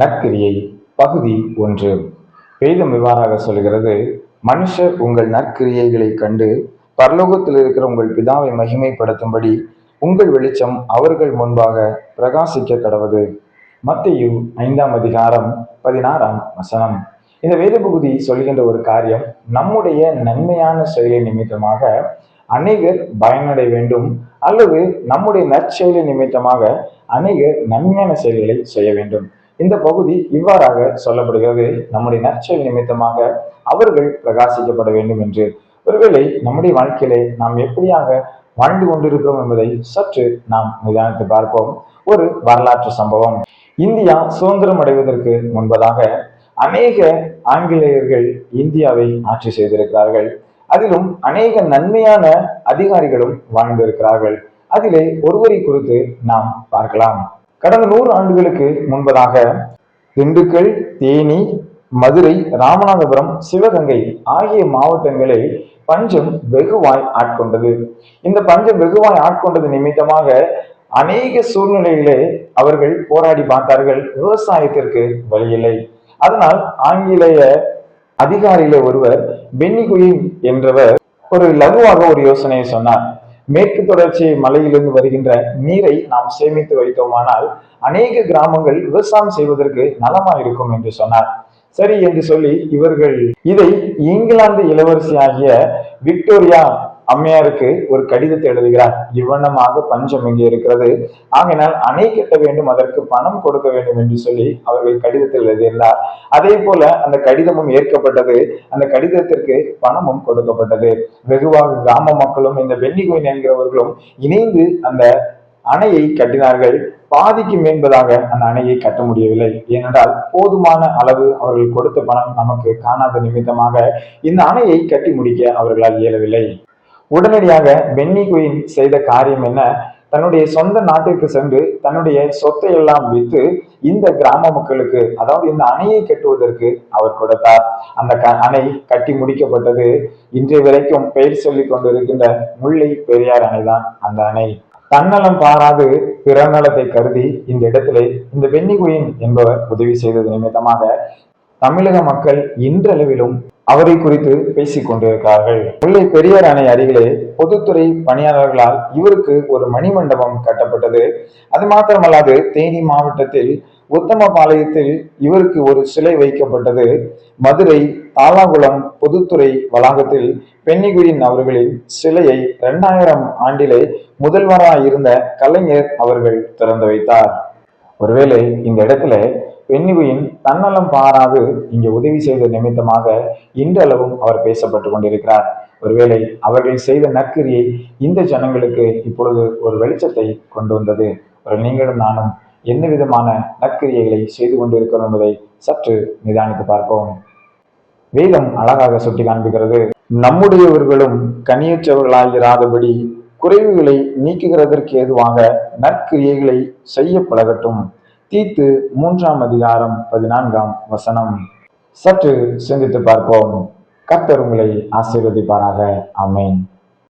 நற்கிரியை பகுதி ஒன்று. வேதம் இவ்வாறாக சொல்கிறது மனுஷர் உங்கள் நற்கிரியைகளை கண்டு பரலோகத்தில் இருக்கிற உங்கள் பிதாவை மகிமைப்படுத்தும்படி உங்கள் வெளிச்சம் அவர்கள் முன்பாக பிரகாசிக்க கடவுது மத்தியு ஐந்தாம் அதிகாரம் பதினாறாம் வசனம். இந்த வேத பகுதி சொல்கின்ற ஒரு காரியம் நம்முடைய நன்மையான செயலை நிமித்தமாக அநேகர் பயனடைய வேண்டும் அல்லது நம்முடைய நற்செயலை நிமித்தமாக அநேகர் நன்மையான செயல்களை செய்ய வேண்டும். இந்த பகுதி இவ்வாறாக சொல்லப்படுகிறது. நம்முடைய நற்செயல் நிமித்தமாக அவர்கள் பிரகாசிக்கப்பட வேண்டும் என்று. ஒருவேளை நம்முடைய வாழ்க்கையிலே நாம் எப்படியாக வாழ்ந்து கொண்டிருக்கிறோம் என்பதை சற்று நாம் நிதானித்து பார்ப்போம். ஒரு வரலாற்று சம்பவம். இந்தியா சுதந்திரம் அடைவதற்கு முன்பதாக அநேக ஆங்கிலேயர்கள் இந்தியாவை ஆட்சி செய்திருக்கிறார்கள். அதிலும் அநேக நன்மையான அதிகாரிகளும் வாழ்ந்திருக்கிறார்கள். அதிலே ஒருவரை குறித்து நாம் பார்க்கலாம். கடந்த நூறு ஆண்டுகளுக்கு முன்பதாக திண்டுக்கல் தேனி மதுரை ராமநாதபுரம் சிவகங்கை ஆகிய மாவட்டங்களில் பஞ்சம் வெகுவாய் ஆட்கொண்டது. இந்த பஞ்சம் வெகுவாய் ஆட்கொண்டது நிமித்தமாக அநேக சூழ்நிலையிலே அவர்கள் போராடி பார்த்தார்கள். விவசாயத்திற்கு வழியில்லை. அதனால் ஆங்கிலேய அதிகாரியில ஒருவர் பென்னிகுயின் என்றவர் ஒரு லகுவாக ஒரு யோசனையை சொன்னார். மேற்கு தொடர்ச்சி மலையிலிருந்து வருகின்ற நீரை நாம் சேமித்து வைத்தோமானால் அநேக கிராமங்கள் விவசாயம் செய்வதற்கு நலமா இருக்கும் என்று சொன்னார். சரி என்று சொல்லி இவர்கள் இதை இங்கிலாந்து இளவரசி ஆகிய விக்டோரியா அம்மையாருக்கு ஒரு கடிதத்தை எழுதுகிறார். இவ்வண்ணமாக பஞ்சம் இங்கே இருக்கிறது. ஆகினால் அணை கட்ட வேண்டும் அதற்கு பணம் கொடுக்க வேண்டும் என்று சொல்லி அவர்கள் கடிதத்தில் எழுதியிருந்தார். அதே போல அந்த கடிதமும் ஏற்கப்பட்டது. அந்த கடிதத்திற்கு பணமும் கொடுக்கப்பட்டது. வெகுவாக கிராம மக்களும் இந்த வெள்ளிகோயின் என்கிறவர்களும் இணைந்து அந்த அணையை கட்டினார்கள். பாதிக்கு மேன்பதாக அந்த அணையை கட்ட முடியவில்லை. ஏனென்றால் போதுமான அளவு அவர்கள் கொடுத்த பணம் நமக்கு காணாத நிமித்தமாக இந்த அணையை கட்டி முடிக்க அவர்களால் இயலவில்லை. உடனடியாக பென்னி குயின் செய்த காரியம் என்ன? தன்னுடைய சொந்த நாட்டிற்கு சென்று தன்னுடைய சொத்தை எல்லாம் விற்று இந்த கிராம மக்களுக்கு அதாவது இந்த அணையை கட்டுவதற்கு அவர் கொடுத்தார். அந்த க அணை கட்டி முடிக்கப்பட்டது. இன்றைய வரைக்கும் பெயர் சொல்லி கொண்டிருக்கின்ற முல்லை பெரியார் அணைதான் அந்த அணை. தன்னலம் பாராது பிறநலத்தை கருதி இந்த இடத்திலே இந்த வெண்ணிகுயின் குயின் என்பவர் உதவி செய்தது நிமித்தமாக தமிழக மக்கள் இன்றளவிலும் அவரை குறித்து பேசிக் கொண்டிருக்கிறார்கள். முல்லை பெரியார் அணை அருகிலே பொதுத்துறை பணியாளர்களால் இவருக்கு ஒரு மணிமண்டபம் கட்டப்பட்டது. அது மாத்திரமல்லாது தேனி மாவட்டத்தில் உத்தமபாளையத்தில் இவருக்கு ஒரு சிலை வைக்கப்பட்டது. மதுரை தாலாகுளம் பொதுத்துறை வளாகத்தில் பென்னிகுயின் அவர்களின் சிலையை இரண்டாயிரம் ஆண்டிலே முதல்வராக இருந்த கலைஞர் அவர்கள் திறந்து வைத்தார். ஒருவேளை இந்த இடத்துல பெண்ணிகுயின் தன்னலம் பாராது இங்கே உதவி செய்த நிமித்தமாக இன்றளவும் அவர் பேசப்பட்டு கொண்டிருக்கிறார். ஒருவேளை அவர்கள் செய்த நற்கிரியை இந்த ஜனங்களுக்கு இப்பொழுது ஒரு வெளிச்சத்தை கொண்டு வந்தது. ஒரு நீங்களும் நானும் என்ன விதமான நற்கிரியைகளை செய்து கொண்டிருக்கிறோம் என்பதை சற்று நிதானித்து பார்ப்போம். வேதம் அழகாக சுட்டி காண்பிக்கிறது நம்முடையவர்களும் கனியற்றவர்களாகிறாதபடி குறைவுகளை நீக்குகிறதற்கு ஏதுவாக நற்கிரியைகளை செய்ய பழகட்டும். தீத்து மூன்றாம் அதிகாரம் பதினான்காம் வசனம். சற்று சிந்தித்து பார்ப்போம். கர்த்தர் உங்களை ஆசீர்வதிப்பாராக. அமேன்